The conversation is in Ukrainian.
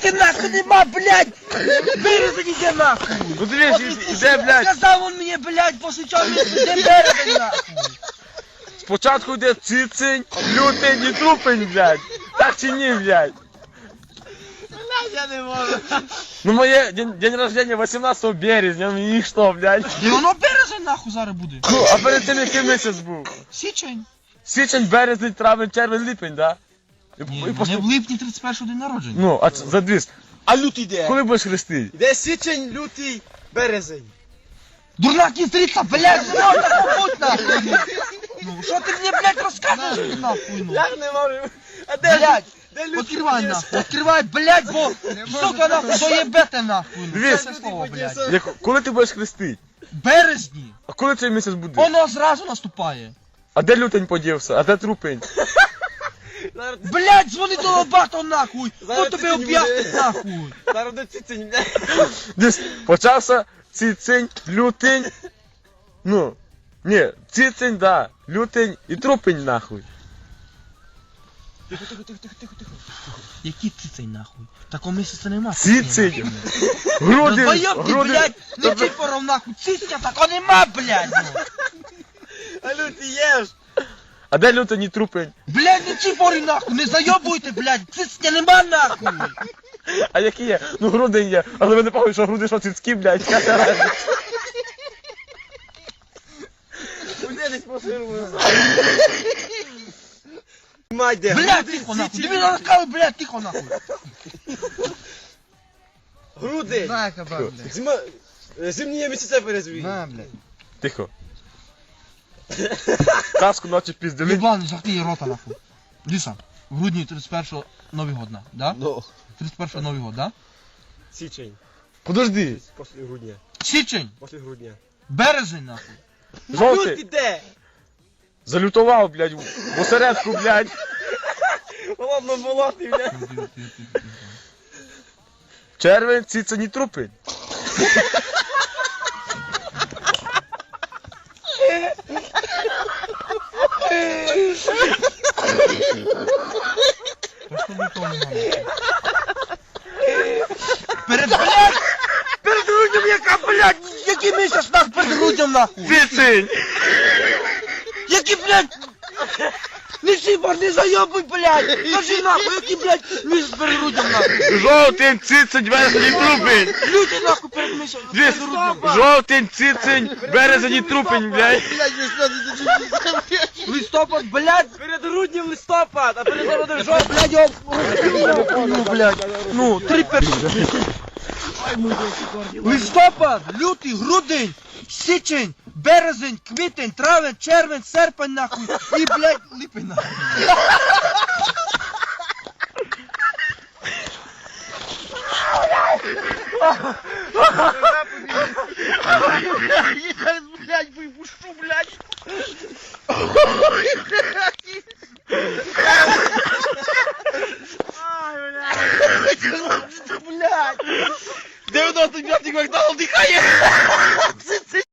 Лютий нахуй нема, блядь! Березень іде нахуй! Ну дивись, іде, блядь. Сказав он мені, блядь, чого він іде березень нахуй! Спочатку йде цицень, лютень і трупень, блядь. Так чи ні, блядь? Я не можу. Ну моє день, день рождения 18 березня, ну і що, блядь? І воно березень нахуй зараз буде. А перед тим який місяць був? Січень. Січень, березень, травень, червень, липень, да? Ні, і мене пос- в липні 31 день народження. Ну, а це- задвіз. А лютий де? Коли будеш хрестити? Де січень, лютий, березень. Дурна кінстриця, блядь, ну так будь. Ну, що ти мені, блядь, розказуєш нахуй, ну? Як не можу. А де Блядь, Де лютий? відкривай нахуй, відкривай, блядь, бо, сука, нахуй, доєбете нахуй. ну, Дивись. Слово, блядь. Як, коли ти будеш хрестити? Березні, А коли цей місяць буде? воно зразу наступає. А де лютень подівся? А де трупень? Зараз, Блядь, дзвони до лобато нахуй, Зараз хто тобі ти об'яснить будеш. нахуй. зараз де цицень, блядь. Десь почався цицень, лютень. Ну, ні, цицень, да, лютень і трупень нахуй. Тихо, тихо, тихо, тихо, тихо, тихо. Який цицей нахуй? Такого місяця нема. Цицень. Грудень, Долбоёб ти, грудень. блядь, не цифром нахуй, циця такого нема, блядь. ну. А лютий є ж. А де лютень і трупень? Блядь, не цифри нахуй, не зайобуйте, блядь, циця нема нахуй. А які є? Ну грудень є. Але ви не пам'ятаєте, що грудень, що цицькі, блядь. яка разниця? Куди десь поширили? Мать де? Блядь, тихо нахуй, січень, тобі розказуй, блядь, тихо нахуй. Грудень. На, кабак, блядь. Зима... е, Зимні місяця перезвій. На, блядь. Тихо. Каску наче піздили. Єбан, жахти рота нахуй. Ліса, в грудні 31 Новий год, на, да? Ну. 31 Новий год, да? Січень. Подожди. Після грудня. Січень, Після грудня. березень нахуй. Лютий Жовтий. де? Залютував, блядь, в осередку, блядь. Ладно, болотий, блядь. Червень, цицень і трупень. Перед, блядь, перед груднем яка, блядь, який місяць нас перед груднем нахуй? Цицень! Які, блядь, не сіпар, не зайобуй, блядь, кажи нахуй, який, блядь, місяць перед груднем нахуй? Жовтень, цицень, березень трупень. Люди нахуй перед місяцем, Дивись, перед груднем. жовтень, цицень, березень і трупень, блядь. Листопад, блядь, Перед груднем листопад, а перед народом Що, блядь, я ну, блядь. Ну, три перші. Листопад, лютий, грудень, січень, березень, квітень, травень, червень, серпень, нахуй. І, блядь, липень, нахуй. Я, блядь, випущу, блядь. Блядь. Dev dostum biraz yıkmaktan aldık. Hayır.